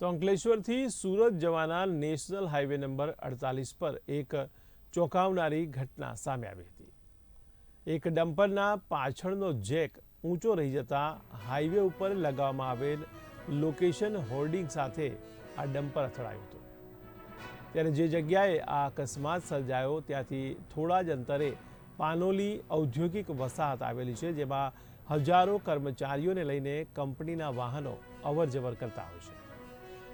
તો અંકલેશ્વરથી સુરત જવાના national highway number અડતાલીસ પર એક ચોંકાવનારી ઘટના સામે આવી હતી. એક ડમ્પરના પાછળનો જેક ઊંચો રહી જતા હાઈવે ઉપર લગાવવામાં આવેલ લોકેશન હોર્ડિંગ સાથે આ ડમ્પર અથડાયું હતું. ત્યારે જે જગ્યાએ આ અકસ્માત સર્જાયો ત્યાંથી થોડા જ અંતરે પાનોલી ઔદ્યોગિક વસાહત આવેલી છે, જેમાં હજારો કર્મચારીઓને લઈને કંપનીના વાહનો અવરજવર કરતા હોય છે.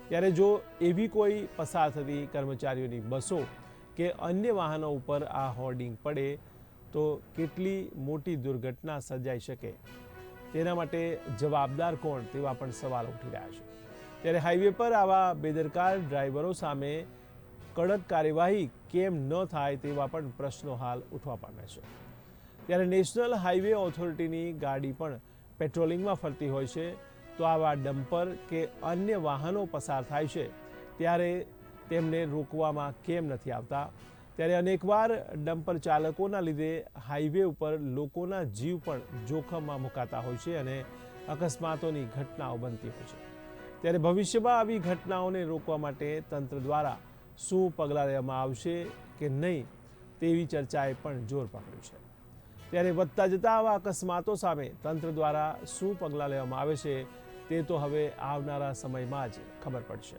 ત્યારે જો એવી કોઈ પસાર થતી કર્મચારીઓની બસો કે અન્ય વાહનો ઉપર આ હોર્ડિંગ પડે, તો કેટલી મોટી દુર્ઘટના સર્જાઈ શકે? તેના માટે જવાબદાર કોણ? તેવા પણ સવાલ ઉઠી રહ્યા છે. ત્યારે હાઈવે પર આવા બેદરકાર ડ્રાઈવરો સામે કડક કાર્યવાહી કેમ ન થાય તેવા પણ પ્રશ્નો હાલ ઉઠવા પામ્યા છે. ત્યારે નેશનલ હાઈવે ઓથોરિટીની ગાડી પણ પેટ્રોલિંગમાં ફરતી હોય છે. તો આવા ડમ્પર કે અન્ય વાહનો પસાર થાય છે, ત્યારે તેમને રોકવામાં કેમ નથી આવતા? ત્યારે અનેકવાર ડમ્પર ચાલકોના લીધે હાઈવે ઉપર લોકોના જીવ પણ જોખમમાં મુકાતા હોય છે અને અકસ્માતોની ઘટનાઓ બનતી હોય છે. ત્યારે ભવિષ્યમાં આવી ઘટનાઓને રોકવા માટે તંત્ર દ્વારા શું પગલાં લેવામાં આવશે કે નહીં, તેવી ચર્ચાએ પણ જોર પકડ્યું છે. ત્યારે વધતા જતા આવા અકસ્માતો સામે તંત્ર દ્વારા શું પગલાં લેવામાં આવે છે તે તો હવે આવનારા સમયમાં જ ખબર પડશે.